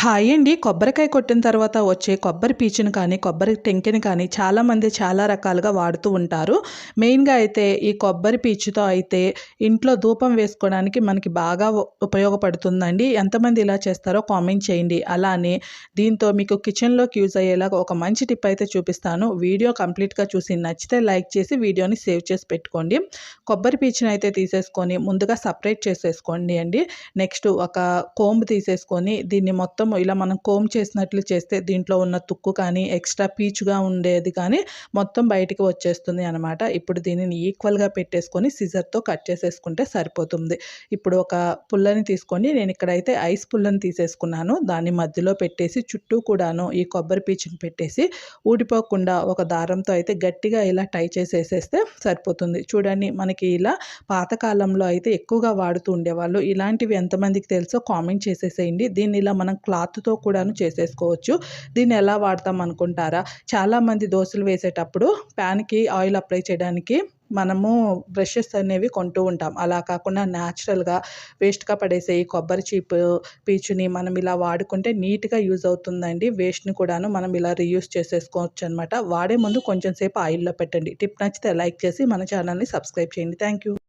Hi అండి. కొబ్బరికాయ కొట్టిన తర్వాత వచ్చే కొబ్బరి పీచుని కానీ కొబ్బరి టెంకిని కానీ చాలామంది చాలా రకాలుగా వాడుతూ ఉంటారు. మెయిన్గా అయితే ఈ కొబ్బరి పీచుతో అయితే ఇంట్లో ధూపం వేసుకోవడానికి మనకి బాగా ఉపయోగపడుతుందండి. ఎంతమంది ఇలా చేస్తారో కామెంట్ చేయండి. అలానే దీంతో మీకు కిచెన్లోకి యూజ్ అయ్యేలాగా ఒక మంచి టిప్ అయితే చూపిస్తాను. వీడియో కంప్లీట్గా చూసి నచ్చితే లైక్ చేసి వీడియోని సేవ్ చేసి పెట్టుకోండి. కొబ్బరి పీచుని అయితే తీసేసుకొని ముందుగా సపరేట్ చేసేసుకోండి అండి. నెక్స్ట్ ఒక కోంబు తీసేసుకొని దీన్ని మొత్తం ఇలా మనం కోమ్ చేసినట్లు చేస్తే దీంట్లో ఉన్న తుక్కు కానీ ఎక్స్ట్రా పీచుగా ఉండేది కానీ మొత్తం బయటికి వచ్చేస్తుంది అనమాట ఇప్పుడు దీనిని ఈక్వల్గా పెట్టేసుకొని సిజర్తో కట్ చేసేసుకుంటే సరిపోతుంది. ఇప్పుడు ఒక పుల్లని తీసుకొని నేను ఇక్కడైతే ఐస్ పుల్లని తీసేసుకున్నాను. దాన్ని మధ్యలో పెట్టేసి చుట్టూ కూడాను ఈ కొబ్బరి పీచుని పెట్టేసి ఊడిపోకుండా ఒక దారంతో అయితే గట్టిగా ఇలా టై చేసేసేస్తే సరిపోతుంది. చూడండి మనకి ఇలా పాతకాలంలో అయితే ఎక్కువగా వాడుతూ ఉండేవాళ్ళు. ఇలాంటివి ఎంతమందికి తెలుసో కామెంట్ చేసేసేయండి. దీన్ని ఇలా మనం క్లాత్ క్లాత్తో కూడాను చేసేసుకోవచ్చు. దీన్ని ఎలా వాడతాం అనుకుంటారా? చాలామంది దోశలు వేసేటప్పుడు ప్యాన్కి ఆయిల్ అప్లై చేయడానికి మనము బ్రషెస్ అనేవి కొంటూ ఉంటాం. అలా కాకుండా న్యాచురల్గా వేస్ట్గా పడేసే ఈ కొబ్బరి చీపు పీచుని మనం ఇలా వాడుకుంటే నీట్గా యూజ్ అవుతుందండి. వేస్ట్ని కూడాను మనం ఇలా రీయూస్ చేసేసుకోవచ్చు అనమాట వాడే ముందు కొంచెం సేపు ఆయిల్లో పెట్టండి. టిప్ నచ్చితే లైక్ చేసి మన ఛానల్ని సబ్స్క్రైబ్ చేయండి. Thank you